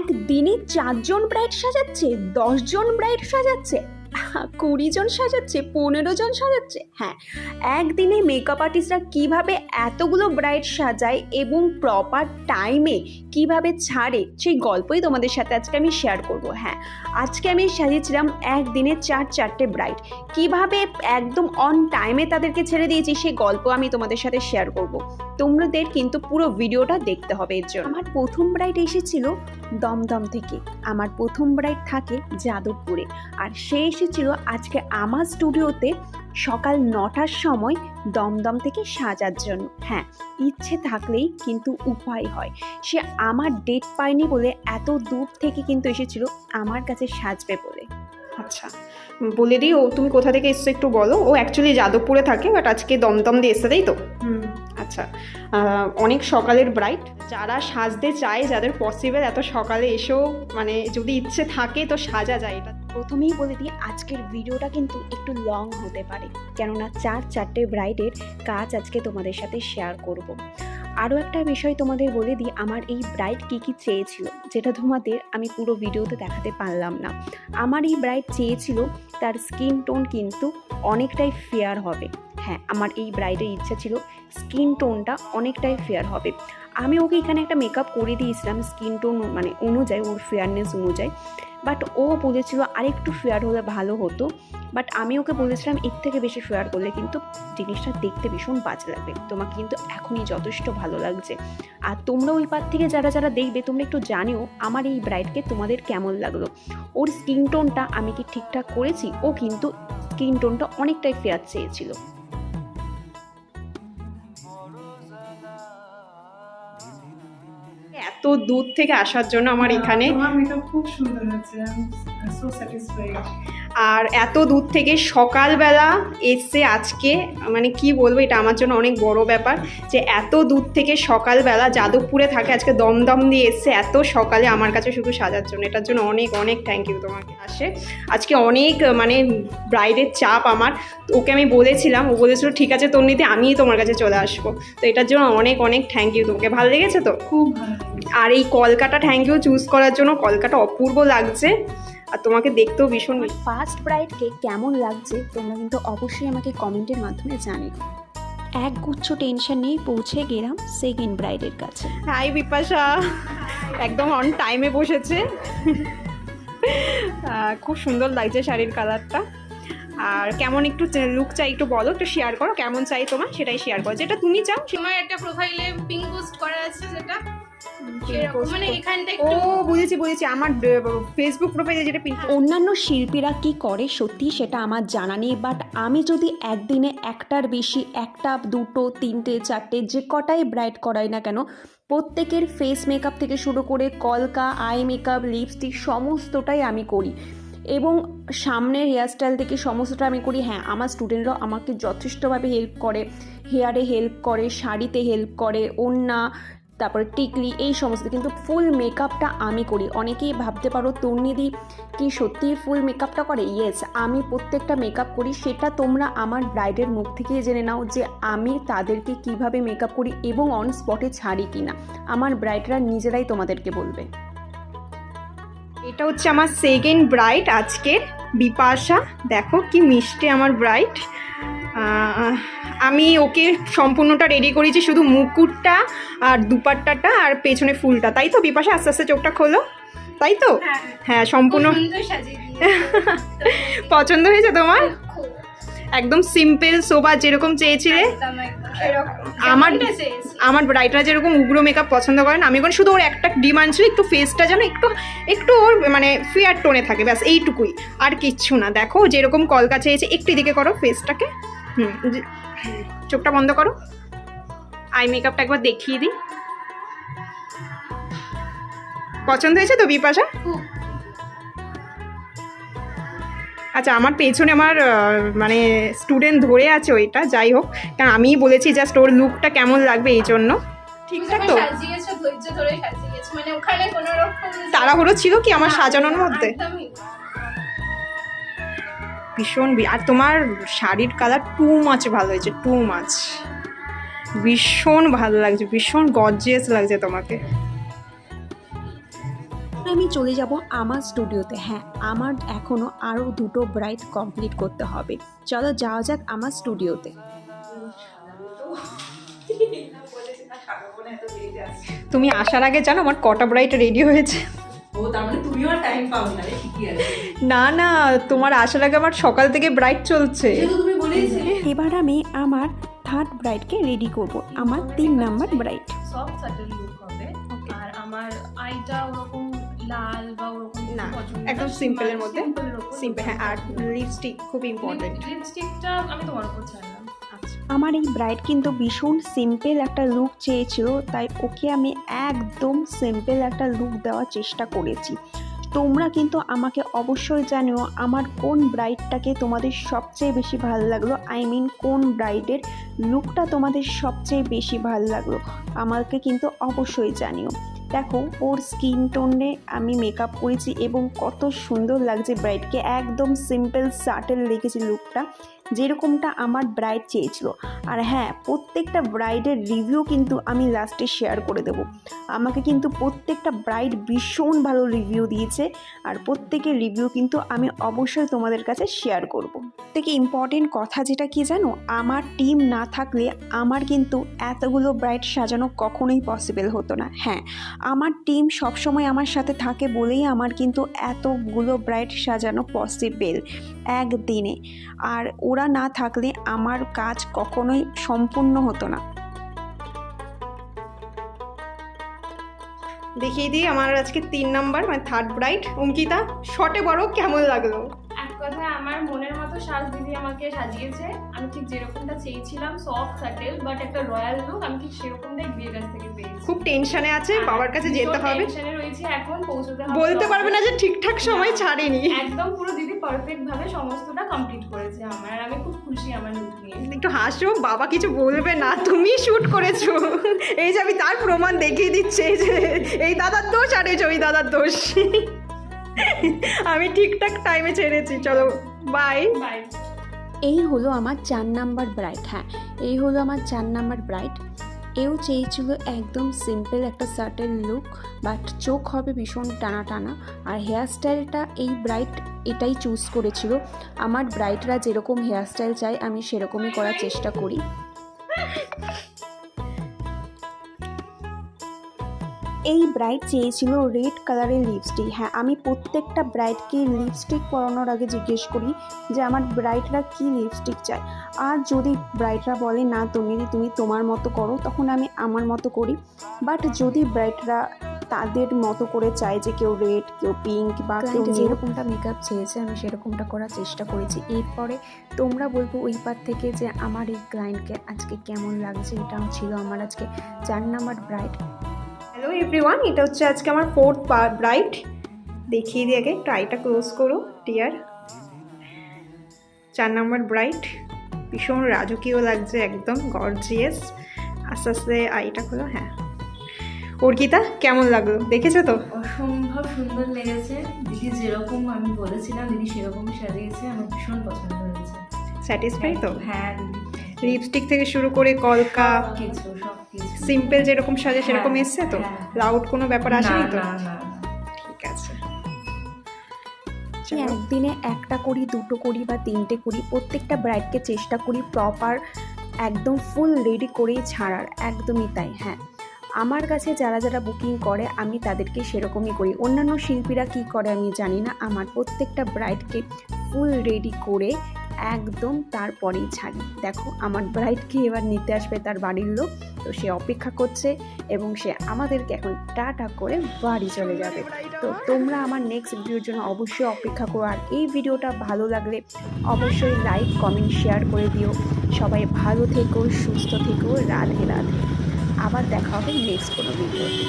একদিনে চারজন ব্রাইড সাজাচ্ছে, দশজন ব্রাইড সাজাচ্ছে কুড়ি জন সাজাচ্ছে পনেরো জন সাজাচ্ছে। হ্যাঁ একদিনে মেকআপ আর্টিস্টরা কীভাবে এতগুলো ব্রাইড সাজায় এবং প্রপার টাইমে কীভাবে ছাড়ে, সেই গল্পই তোমাদের সাথে আজকে আমি শেয়ার করব। হ্যাঁ আজকে আমি সাজিয়েছিলাম একদিনে চার, চারটে ব্রাইড কীভাবে একদম অন টাইমে তাদেরকে ছেড়ে দিয়েছি, সেই গল্প আমি তোমাদের সাথে শেয়ার করব। তোমাদের কিন্তু পুরো ভিডিওটা দেখতে হবে এর জন্য। আমার প্রথম ব্রাইড এসেছিল দমদম থেকে। আমার প্রথম ব্রাইড থাকে যাদবপুরে। আর সে এসেছিল আজকে আমার স্টুডিওতে সকাল নটার সময় দমদম থেকে সাজার জন্য। হ্যাঁ ইচ্ছে থাকলেই কিন্তু উপায় হয়। সে আমার ডেট পায়নি বলে এত দূর থেকে কিন্তু এসেছিল আমার কাছে সাজবে বলে। আচ্ছা বলে দিই ও তুমি কোথা থেকে এসছো একটু বলো। ও অ্যাকচুয়ালি যাদবপুরে থাকে বাট আজকে দমদম দিয়ে এসছে তাই তো? হুম। আচ্ছা অনেক সকালের ব্রাইট যারা সাজতে চায়, যাদের পসিবল এত সকালে এসেও মানে যদি ইচ্ছে থাকে তো সাজা যায় এটা। প্রথমেই বলে দিই, আজকের ভিডিওটা কিন্তু একটু লং হতে পারে। কেননা চার চারটে ব্রাইডের কাজ আজকে তোমাদের সাথে শেয়ার করব। আরও একটা বিষয় তোমাদের বলে দিই, আমার এই ব্রাইড কী কী চেয়েছিল? যেটা তোমাদের আমি পুরো ভিডিওতে দেখাতে পারলাম না। আমার এই ব্রাইড চেয়েছিল, তার স্কিন টোন কিন্তু অনেকটাই ফেয়ার হবে। হ্যাঁ আমার এই ব্রাইডের ইচ্ছা ছিল স্কিন টোনটা অনেকটাই ফেয়ার হবে। আমি ওকে এখানে একটা মেকআপ করে দিয়েছিলাম স্কিন টোন মানে অনুযায়ী, ওর ফেয়ারনেস অনুযায়ী। বাট ও বলেছিল আরেকটু ফেয়ার হলে ভালো হতো। বাট আমি ওকে বলেছিলাম, এর থেকে বেশি ফেয়ার করলে কিন্তু জিনিসটা দেখতে ভীষণ বাজে লাগবে। তোমাকে কিন্তু এখনই যথেষ্ট ভালো লাগছে। আর তোমরা ওই পার থেকে যারা যারা দেখবে, তোমরা একটু জানিও আমার এই ব্রাইডকে তোমাদের কেমন লাগল। ওর স্কিন টোনটা আমি কি ঠিকঠাক করেছি? ও কিন্তু স্কিন টোনটা অনেকটাই ফেয়ার চেয়েছিল। দূর থেকে আসার জন্য আমার এখানে। খুব সুন্দর হচ্ছে আর এত দূর থেকে সকালবেলা এসছে আজকে মানে কি বলব এটা আমার জন্য অনেক বড় ব্যাপার যে এত দূর থেকে সকালবেলা যাদবপুরে থাকে আজকে দমদম দিয়ে এসছে এত সকালে আমার কাছে শুধু সাজার জন্য। এটার জন্য অনেক অনেক থ্যাংক ইউ তোমাকে। আসে। আজকে অনেক মানে ব্রাইডের চাপ আমার। তো ওকে আমি বলেছিলাম ও বলেছিল ঠিক আছে তোর নিতে আমিই তোমার কাছে চলে আসব। তো এটার জন্য অনেক অনেক থ্যাংক ইউ তোমাকে। ভালো লেগেছে তো? খুব আর এই কলকাটা থ্যাংক ইউ চুজ করার জন্য কলকাটা অপূর্ব লাগছে। আর তোমাকে দেখতেও ভীষণ ফার্স্ট ব্রাইডকে কেমন লাগছে তোমরা কিন্তু অবশ্যই আমাকে কমেন্টের মাধ্যমে জানিও। এক গুচ্ছ টেনশন নিয়ে পৌঁছে গেলাম সেকেন্ড ব্রাইডের কাছে। হাই বিপাশা। একদম অন টাইমে বসেছে। খুব সুন্দর লাগছে শাড়ির কালারটা আর কেমন একটু লুক চাই একটু বলো একটু শেয়ার করো কেমন চাই তোমার সেটাই শেয়ার করো। যেটা তুমি চাও তোমার একটা প্রোফাইলে পিঙ্ক পোস্ট করা আছে যেটা? মানে ও বুঝেছি বুঝেছি। আমার ফেসবুক প্রোফাইলে যেটা পিন অন্যান্য শিল্পীরা কি করে সত্যি সেটা আমার জানা নেই বাট আমি যদি একদিনে একটার বেশি একটা দুটো তিনটে চারটে যে কটাই ব্রাইট করাই না কেন প্রত্যেকের ফেস মেকআপ থেকে শুরু করে কলকা আই মেকআপ লিপস্টিক সমস্তটাই আমি করি। এবং সামনের হেয়ারস্টাইল থেকে সমস্তটা আমি করি। হ্যাঁ আমার স্টুডেন্টরাও আমাকে যথেষ্টভাবে হেল্প করে। হেয়ারে হেল্প করে শাড়িতে হেল্প করে ওড়না তারপরে টিকলি, এই সমস্ত। কিন্তু ফুল মেকআপটা আমি করি। অনেকেই ভাবতে পারো তন্নিদি কি সত্যি ফুল মেকআপটা করে? ইয়েস আমি প্রত্যেকটা মেকআপ করি। সেটা তোমরা আমার ব্রাইডের মুখ থেকেই জেনে নাও যে আমি তাদেরকে কীভাবে মেকআপ করি এবং অন স্পটে ছাড়ি কিনা। আমার ব্রাইডরা নিজেরাই তোমাদেরকে বলবে। এটা হচ্ছে আমার সেকেন্ড ব্রাইট আজকের বিপাশা। দেখো কি মিষ্টি আমার ব্রাইট আমি ওকে সম্পূর্ণটা রেডি করেছি শুধু মুকুটটা আর দুপাট্টাটা আর পেছনে ফুলটা। তাই তো বিপাশে আস্তে আস্তে চোখটা খোলো। তাই তো? হ্যাঁ। হ্যাঁ সম্পূর্ণ। পছন্দ হয়েছে তোমার? একদম সিম্পল সোবা যেরকম চেয়েছিলে। আমার- আমার ব্রাইটরা যেরকম উগ্র মেকআপ পছন্দ করেন আমি এখন শুধু ওর একটা ডিমান্ড ছিল একটু ফেসটা যেন একটু একটু ওর মানে ফেয়ার টোনে থাকে ব্যাস এইটুকুই। আর কিচ্ছু না। দেখো যেরকম কলকা চেয়েছে একটু এদিকে করো ফেসটাকে হুম চোখটা বন্ধ করো। আই মেকআপটা একবার দেখিয়ে দিই। পছন্দ হয়েছে তো বিপাশা? আচ্ছা আমার পেছনে আমার মানে স্টুডেন্ট ধরে আছে ওইটা যাই হোক। কারণ আমিই বলেছি জাস্ট ওর লুকটা কেমন লাগবে এই জন্য। ঠিকঠাক তো? মানে তাড়াহুড়ো ছিল কি আমার সাজানোর মধ্যে। ভীষণ আর তোমার শাড়ির কালার টু মাছ ভালো হয়েছে টু মাছ ভীষণ ভালো লাগছে ভীষণ গর্জিয়াস লাগছে তোমাকে। আমি চলে যাব আমার স্টুডিওতে হ্যাঁ আমার এখনও আরও দুটো ব্রাইট কমপ্লিট করতে হবে। চলো যাওয়া যাক আমার স্টুডিওতে তুমি আসার আগে জানো আমার কটা ব্রাইট রেডি হয়েছে। ও তার মানে তুমিও আর টাইম পাও না রে ঠিকই আছে। না না তোমার আসার আগে আমার সকাল থেকে ব্রাইট চলছে। যেহেতু তুমি বলেইছিলে। এবার আমি আমার থার্ড ব্রাইডকে রেডি করব আমার তিন number bride soft subtle look হবে। আর আমার আইটা ওরকম লাল বা ওরকম না, একদম সিম্পলের মধ্যে। সিম্পল হ্যাঁ আর লিপস্টিক খুব ইম্পর্টেন্ট লিপস্টিকটা আমি তোমার উপর ছাড়লাম। আচ্ছা। আমার এই ব্রাইড কিন্তু ভীষণ সিম্পল একটা লুক চেয়েছিল তাই ওকে আমি একদম সিম্পল একটা লুক দেওয়ার চেষ্টা করেছি। তোমরা কিন্তু আমাকে অবশ্যই জানিও আমার কোন ব্রাইডটাকে তোমাদের সবচেয়ে বেশি ভালো লাগল আই মিন কোন ব্রাইডের লুকটা তোমাদের সবচেয়ে বেশি ভালো লাগল, আমাকে কিন্তু অবশ্যই জানিও। দেখো, ওর স্কিন টোনে আমি মেকআপ করেছি এবং কত সুন্দর লাগছে ব্রাইডকে একদম সিম্পল সাটেল লেগেছে লুকটা যেরকমটা আমার ব্রাইড চেয়েছিল। আর হ্যাঁ প্রত্যেকটা ব্রাইডের রিভিউ কিন্তু আমি লাস্টে শেয়ার করে দেবো। আমাকে কিন্তু প্রত্যেকটা ব্রাইড ভীষণ ভালো রিভিউ দিয়েছে। আর প্রত্যেকের রিভিউ কিন্তু আমি অবশ্যই তোমাদের কাছে শেয়ার করব। থেকে ইম্পর্টেন্ট কথা যেটা কি জানো? আমার টিম না থাকলে আমার কিন্তু এতগুলো ব্রাইড সাজানো কখনোই পসিবল হতো না। হ্যাঁ আমার টিম সবসময় আমার সাথে থাকে বলেই আমার কিন্তু এতগুলো ব্রাইড সাজানো পসিবল একদিনে। আর ওরা না থাকলে আমার কাজ কখনোই সম্পূর্ণ হতো না। দেখিয়ে দিই আমার আজকে তিন নাম্বার মানে থার্ড ব্রাইট অঙ্কিতা শটে বড় কেমন লাগল? এক কথা আমার সাজ দিদি আমাকে সাজিয়েছে। আমি ঠিক যেরকমটা চেয়েছিলাম সফট সাটেল বাট একটা রয়্যাল লুক আমি ঠিক সেরকমটাই বিয়ের কাছ থেকে পেয়েছি। খুব টেনশনে আছে বাবার কাছে যেতে হবে। টেনশনে রয়েছে এখন পৌঁছতে হবে বলতে পারবে না যে ঠিকঠাক সময়। ছাড়েনি। একদম পুরো দিদি পারফেক্ট ভাবে সমস্তটা কমপ্লিট করেছে আমার আর আমি খুব খুশি আমার লুক নিয়ে। একটু হাসো বাবা কিছু বলবে না তুমি শুট করেছ। এই যে আমি তার প্রমাণ দেখিয়ে দিচ্ছে এই যে এই দাদার দোষ আর এই যে ওই দাদার দোষ। আমি ঠিকঠাক টাইমে ছেড়েছি চলো। বাই বাই এই হলো আমার চার নাম্বার ব্রাইট হ্যাঁ এই হলো আমার চার নাম্বার ব্রাইট এও চেয়েছিল একদম সিম্পল একটা সার্টেন লুক বাট চোখ হবে ভীষণ টানা টানা আর হেয়ারস্টাইলটা এই ব্রাইট এটাই চুজ করেছিল। আমার ব্রাইটরা যেরকম হেয়ারস্টাইল চাই আমি সেরকমই করার চেষ্টা করি। এই ব্রাইড চেয়েছিল রেড কালারের লিপস্টিক হ্যাঁ আমি প্রত্যেকটা ব্রাইডকে লিপস্টিক পরানোর আগে জিজ্ঞেস করি যে আমার ব্রাইডরা কি লিপস্টিক চায়। আর যদি ব্রাইডরা বলে না তুমি তুমি তোমার মতো করো তখন আমি আমার মতো করি। বাট যদি ব্রাইডরা তাদের মতো করে চায় যে কেউ রেড কেউ পিঙ্ক বা কেউ যেরকমটা মেকআপ চেয়েছে আমি সেরকমটা করার চেষ্টা করেছি। এরপরে তোমরা বলব ওই পার থেকে যে আমার এই ক্লায়েন্টকে আজকে কেমন লাগছে এটাও ছিল আমার আজকে চার নাম্বার ব্রাইড হ্যালো এভরিওয়ান এটা হচ্ছে আজকে আমার ফোর্থ ব্রাইট দেখিয়ে দিয়ে আগে ট্রাইটা ক্লোজ করো টিয়ার চার নাম্বার ব্রাইট ভীষণ রাজকীয় লাগছে একদম গর্জিয়াস আস্তে আস্তে আইটা খোলো হ্যাঁ। অর্কিতা কেমন লাগল? দেখেছ তো? অসম্ভব সুন্দর লেগেছে। দিদি যেরকম আমি বলেছিলাম দিদি সেরকমই সাজিয়েছে আমার ভীষণ পছন্দ হয়েছে। স্যাটিসফাই তো? হ্যাঁ লিপস্টিক থেকে শুরু করে কলকা। কিছু সব কিছু সিম্পল যেরকম সাজে সেরকম হ্যাঁ, এসছে তো? হ্যাঁ। লাউড কোনো ব্যাপার আসেনি তো? না না না। ঠিক আছে। একদিনে একটা করি দুটো করি বা তিনটে করি প্রত্যেকটা ব্রাইডকে চেষ্টা করি প্রপার একদম ফুল রেডি করেই ছাড়ার একদমই তাই হ্যাঁ। আমার কাছে যারা যারা বুকিং করে আমি তাদেরকে সেরকমই করি। অন্যান্য শিল্পীরা কি করে আমি জানি না আমার প্রত্যেকটা ব্রাইডকে ফুল রেডি করে একদম তারপরেই ছাড়ি। দেখো, আমার ব্রাইডকে এবার নিতে আসবে তার বাড়ির লোক। তো সে অপেক্ষা করছে এবং সে আমাদেরকে এখন টাটা করে বাড়ি চলে যাবে। তো তোমরা আমার নেক্সট ভিডিওর জন্য অবশ্যই অপেক্ষা করো। আর এই ভিডিওটা ভালো লাগলে অবশ্যই লাইক কমেন্ট শেয়ার করে দিও। সবাই ভালো থেকো, সুস্থ থেকো। রাধে রাধে। আবার দেখা হবে নেক্সট কোনো ভিডিওতে